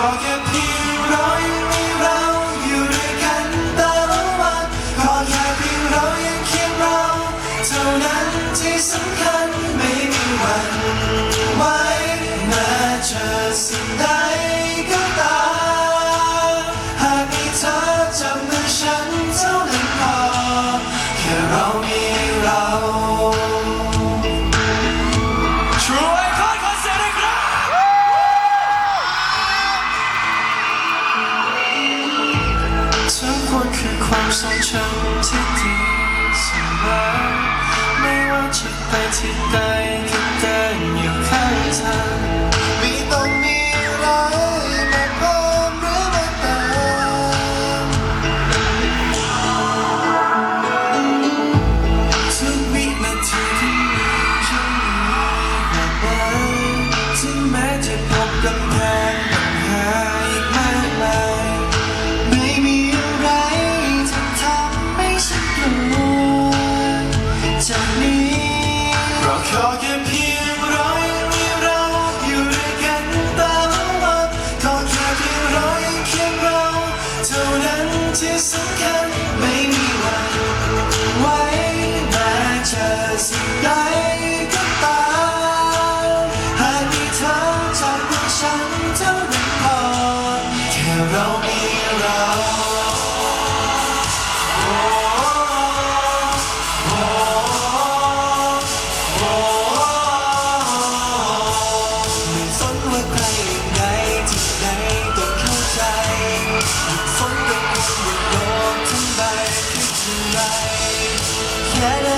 ก็แค่เพียงรอยมีเราอยู่ด้วยกันตลอดก็แค่เพียงเรายังคียเราเท่านั้นที่สำคัญไม่มีวันไวแม้เจอสิ่งใดก็ตามหากมีเธอจับมือฉันเท่านั้นพอแค่เรา 情的 Just so kind. la la